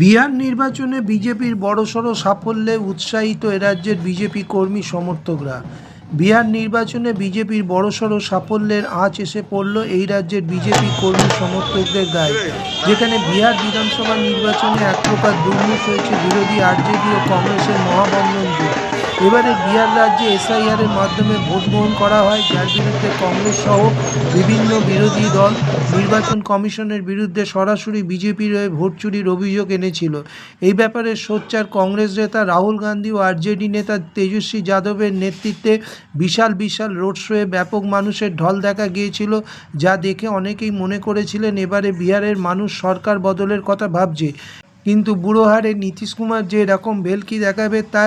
বিহার নির্বাচনে বিজেপির বড়সড় সাফল্যে উৎসাহিত এরাজ্যের বিজেপি কর্মী সমর্থকরা। বিহার নির্বাচনে বিজেপির বড়সড় সাফল্যের আঁচ এসে পড়ল এই রাজ্যের বিজেপি কর্মী সমর্থকদের গায়ে। যেখানে বিহার বিধানসভা নির্বাচনে এক প্রকার দুর্নীতি হয়েছে বিরোধী আরজেডি ও কংগ্রেসের মহাবন্ধন এবারে বিহার রাজ্যে এসআইআর এর মাধ্যমে ভোট গ্রহণ করা হয়। যার বিরুদ্ধে কংগ্রেস সহ বিভিন্ন বিরোধী দল নির্বাচন কমিশনের বিরুদ্ধে সরাসরি বিজেপির হয়ে ভোট চুরির অভিযোগ এনেছিল। এই ব্যাপারে সোচ্চার কংগ্রেস নেতা রাহুল গান্ধী ও আরজেডি নেতা তেজস্বী যাদবের নেতৃত্বে বিশাল বিশাল রোড শোয়ে ব্যাপক মানুষের ঢল দেখা গিয়েছিল, যা দেখে অনেকেই মনে করেছিলেন এবারে বিহারের মানুষ সরকার বদলের কথা ভাবছে। কিন্তু বুড়োহারে নীতিশ কুমার যে এরকম ভেলকি দেখাবে তা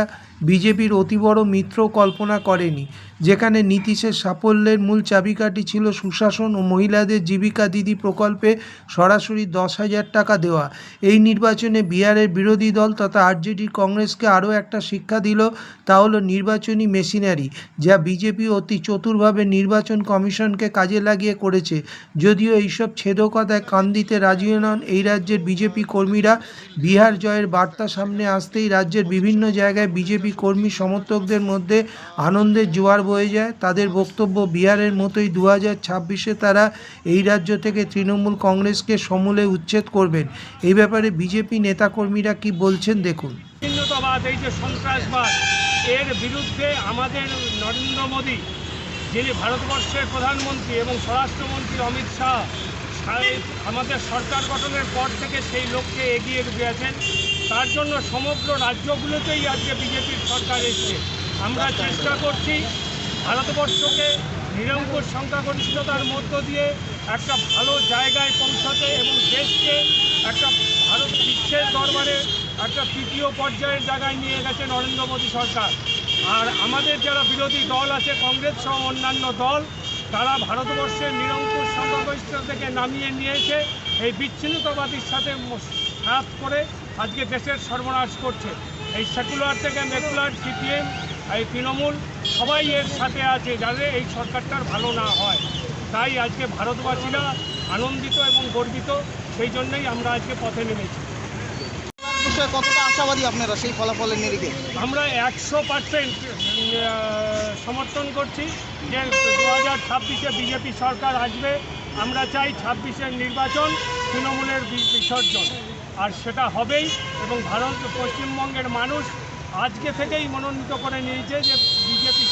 বিজেপির অতি বড় মিত্র কল্পনা করেনি, যেখানে নীতিশের সাফল্যের মূল চাবিকাঠি ছিল সুশাসন ও মহিলাদের জীবিকা দিদি প্রকল্পে সরাসরি দশ হাজার টাকা দেওয়া। এই নির্বাচনে বিহারের বিরোধী দল তথা আরজেডি কংগ্রেসকে আরও একটা শিক্ষা দিল, তা হলো নির্বাচনী মেশিনারি, যা বিজেপি অতি চতুরভাবে নির্বাচন কমিশনকে কাজে লাগিয়ে করেছে। যদিও এইসব ছেদকতায় কান দিতে রাজি নন এই রাজ্যের বিজেপি কর্মীরা, বিহার জয়ের বার্তা সামনে আসতেই রাজ্যের বিভিন্ন জায়গায় বিজেপি কর্মী সমর্থকদের মধ্যে আনন্দের জোয়ার বয়ে যায়। তাদের বক্তব্য বিহারের মতোই দু হাজার ছাব্বিশে তারা এই রাজ্য থেকে তৃণমূল কংগ্রেসকে সমূলে উচ্ছেদ করবেন। এই ব্যাপারে বিজেপি নেতাকর্মীরা কি বলছেন দেখুন। এর বিরুদ্ধে আমাদের নরেন্দ্র মোদী, যিনি ভারতবর্ষের প্রধানমন্ত্রী এবং স্বরাষ্ট্রমন্ত্রী অমিত শাহ আমাদের সরকার গঠনের পর থেকে সেই লক্ষ্যে এগিয়ে গিয়েছেন। তার জন্য সমগ্র রাজ্যগুলোতেই আজকে বিজেপির সরকার এসছে। আমরা চেষ্টা করছি ভারতবর্ষকে নিরঙ্কুশ সংখ্যাগরিষ্ঠতার মধ্য দিয়ে একটা ভালো জায়গায় পৌঁছাতে এবং দেশকে একটা ভারত বিশ্বের দরবারে একটা তৃতীয় পর্যায়ের জায়গায় নিয়ে গেছে নরেন্দ্র মোদী সরকার। আর আমাদের যারা বিরোধী দল আছে, কংগ্রেস সহ অন্যান্য দল তারা ভারতবর্ষের নিরঙ্কুশ সংখ্যাগরিষ্ঠ থেকে নামিয়ে নিয়েছে। এই বিচ্ছিন্নতাবাদীর সাথে সাথ করে আজকে দেশের সর্বনাশ করছে। এই সেকুলার থেকে মেকুলার, সিপিএম, এই তৃণমূল, সবাই এর সাথে আছে যাতে এই সরকারটার ভালো না হয়। তাই আজকে ভারতবাসীরা আনন্দিত এবং গর্বিত, সেই জন্যই আমরা আজকে পথে নেমেছি। বিষয়ে কতটা আশাবাদী আপনারা সেই ফলাফলের নিরিখে? আমরা একশো পার্সেন্ট সমর্থন করছি যে দু হাজার ছাব্বিশে বিজেপি সরকার আসবে। আমরা চাই ছাব্বিশের নির্বাচন তৃণমূলের বিসর্জন। আর সেটা হবেই এবং ভারত পশ্চিমবঙ্গের মানুষ আজকে থেকেই মনোনীত করে নিয়েছে যে বিজেপি